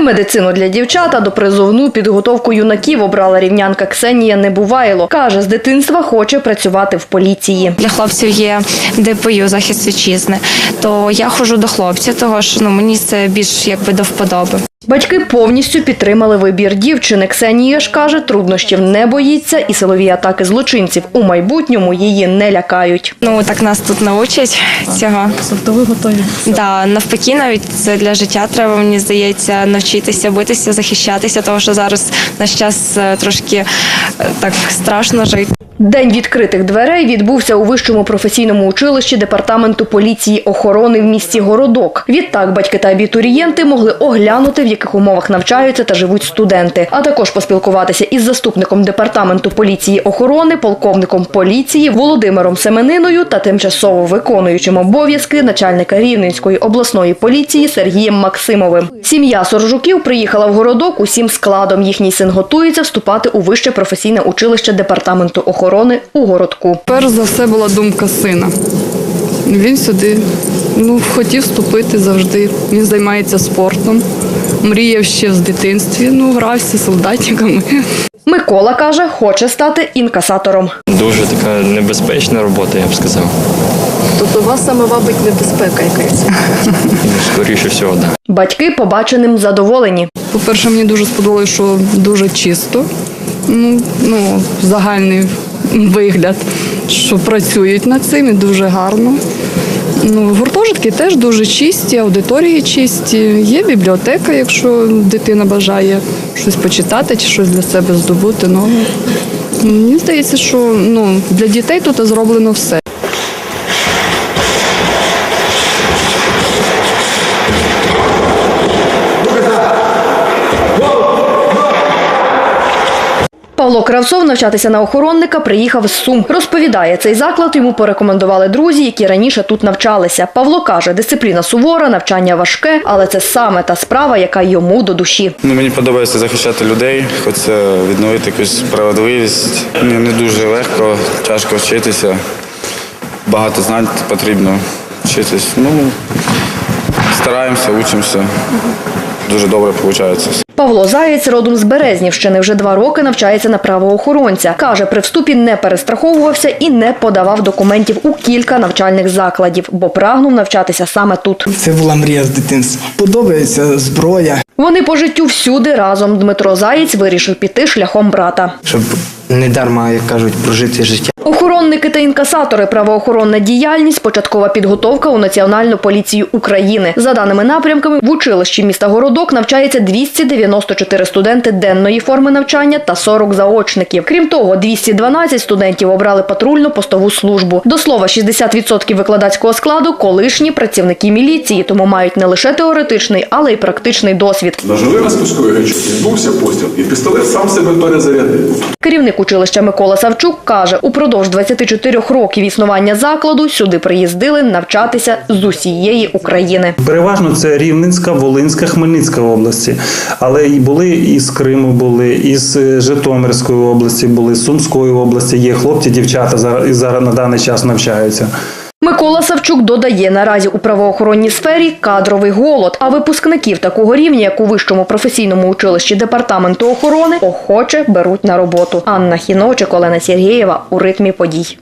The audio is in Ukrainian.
Медицину для дівчат, а до призовну підготовку юнаків обрала рівнянка Ксенія Небувайло. Каже, з дитинства хоче працювати в поліції. Для хлопців є ДПЮ захист вітчизни. То я ходжу до хлопців, того що ну мені це більш якби до вподоби. Батьки повністю підтримали вибір дівчини. Ксенія ж каже, труднощів не боїться і силові атаки злочинців у майбутньому її не лякають. Ну так нас тут научать цього. Тобто ви готові? Да, навпаки, навіть це для життя треба, мені здається, навчитися битися, захищатися, тому що зараз наш час е, трошки е, так страшно жити. День відкритих дверей відбувся у вищому професійному училищі департаменту поліції охорони в місті Городок. Відтак батьки та абітурієнти могли оглянути, в яких умовах навчаються та живуть студенти, а також поспілкуватися із заступником департаменту поліції охорони, полковником поліції Володимиром Семениною та тимчасово виконуючим обов'язки начальника Рівненської обласної поліції Сергієм Максимовим. Сім'я Соржуків приїхала в городок усім складом. Їхній син готується вступати у вище професійне училище департаменту охорони у городку. Перш за все була думка сина. Він сюди ну, хотів вступити завжди. Він займається спортом. Мріяв ще з дитинстві, ну, грався з солдатиками. Микола каже, хоче стати інкасатором. Дуже така небезпечна робота, я б сказав. Тобто вас саме вабить небезпека якась. Ну, Скоріше всього, так. Да. Батьки побаченим задоволені. По-перше, мені дуже сподобалося, що дуже чисто. Ну, ну, загальний вигляд, що працюють над цим і дуже гарно. Ну, гуртожитки теж дуже чисті, аудиторії чисті. Є бібліотека, якщо дитина бажає щось почитати чи щось для себе здобути. Ну, мені здається, що ну, для дітей тут зроблено все. Павло Кравцов навчатися на охоронника приїхав з Сум. Розповідає, цей заклад йому порекомендували друзі, які раніше тут навчалися. Павло каже, дисципліна сувора, навчання важке, але це саме та справа, яка йому до душі. Ну, мені подобається захищати людей, хочеться відновити якусь справедливість. Мені не дуже легко, тяжко вчитися. Багато знань потрібно вчитись. Ну, стараємося, учимося. Дуже добре виходить. Павло Заєць родом з Березнівщини вже два роки навчається на правоохоронця. Каже, при вступі не перестраховувався і не подавав документів у кілька навчальних закладів, бо прагнув навчатися саме тут. Це була мрія з дитинства. Подобається зброя, Вони по життю всюди разом. Дмитро Заєць вирішив піти шляхом брата. щоб не дарма, як кажуть, прожити життя. Охоронники та інкасатори, правоохоронна діяльність, початкова підготовка у Національну поліцію України. За даними напрямками, в училищі міста Городок навчається 294 студенти денної форми навчання та 40 заочників. Крім того, 212 студентів обрали патрульну постову службу. До слова, 60% викладацького складу колишні працівники міліції, тому мають не лише теоретичний, але й практичний досвід. Нажали на спусковій відбувся постріл, і пістолет сам себе перезарядив. Керівник училища Микола Савчук каже, упродовж 24 років існування закладу сюди приїздили навчатися з усієї України. Переважно це Рівненська, Волинська, Хмельницька області, але і були і з Криму, були і з е, Житомирської області, були з Сумської області. Є хлопці, дівчата зараз і зараз на даний час навчаються. Микола Савчук додає, наразі у правоохоронній сфері кадровий голод, а випускників такого рівня, як у вищому професійному училищі департаменту охорони, охоче беруть на роботу. Анна Хіночик, Олена Сергієва у ритмі подій.